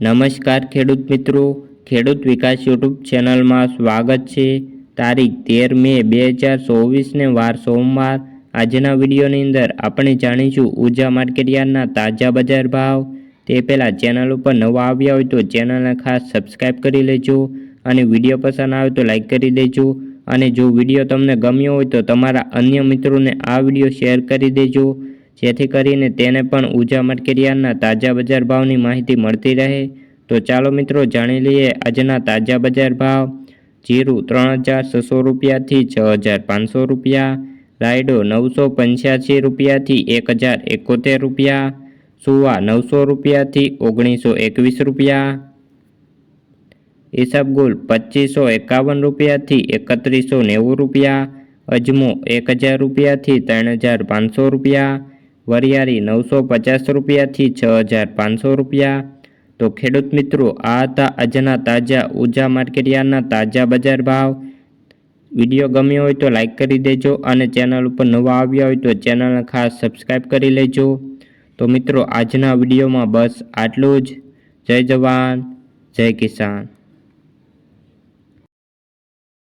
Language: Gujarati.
નમસ્કાર ખેડૂત મિત્રો. ખેડૂત વિકાસ યુટ્યુબ ચેનલમાં સ્વાગત છે. તારીખ તેર મે બે હજાર ચોવીસને વાર સોમવાર. આજના વિડીયોની અંદર આપણે જાણીશું ઊર્જા માર્કેટયાર્ડના તાજા બજાર ભાવ. તે પહેલાં ચેનલ ઉપર નવા આવ્યા હોય તો ચેનલને ખાસ સબસ્ક્રાઈબ કરી લેજો અને વીડિયો પસંદ આવે તો લાઇક કરી દેજો. અને જો વીડિયો તમને ગમ્યો હોય તો તમારા અન્ય મિત્રોને આ વીડિયો શેર કરી દેજો. જેથી કરીને તેને પણ ઊર્જા મટકેરિયાના તાજા બજાર ભાવની માહિતી મળતી રહે. તો ચાલો મિત્રો જાણી લઈએ આજના તાજા બજાર ભાવ. જીરું ત્રણ હજાર છસો રૂપિયાથી છ હજાર પાંચસો રૂપિયા. રાયડો નવસો પંચ્યાસી રૂપિયાથી એક હજાર એકોતેર રૂપિયા. સુવા નવસો રૂપિયાથી ઓગણીસો એકવીસ રૂપિયા. ઈસબગુલ પચીસો એકાવન રૂપિયાથી એકત્રીસો નેવું રૂપિયા. અજમો એક હજાર રૂપિયાથી ત્રણ હજાર પાંચસો રૂપિયા. વરિયાળી નવસો પચાસ રૂપિયાથી છ હજાર પાંચસો રૂપિયા. તો ખેડૂત મિત્રો, આ હતા આજના તાજા ઊર્જા માર્કેટયાર્ડના તાજા બજાર ભાવ. વીડિયો ગમ્યો હોય તો લાઇક કરી દેજો અને ચેનલ ઉપર નવા આવ્યા હોય તો ચેનલને ખાસ સબસ્ક્રાઈબ કરી લેજો. તો મિત્રો, આજના વિડીયોમાં બસ આટલું જ. જય જવાન, જય કિસાન.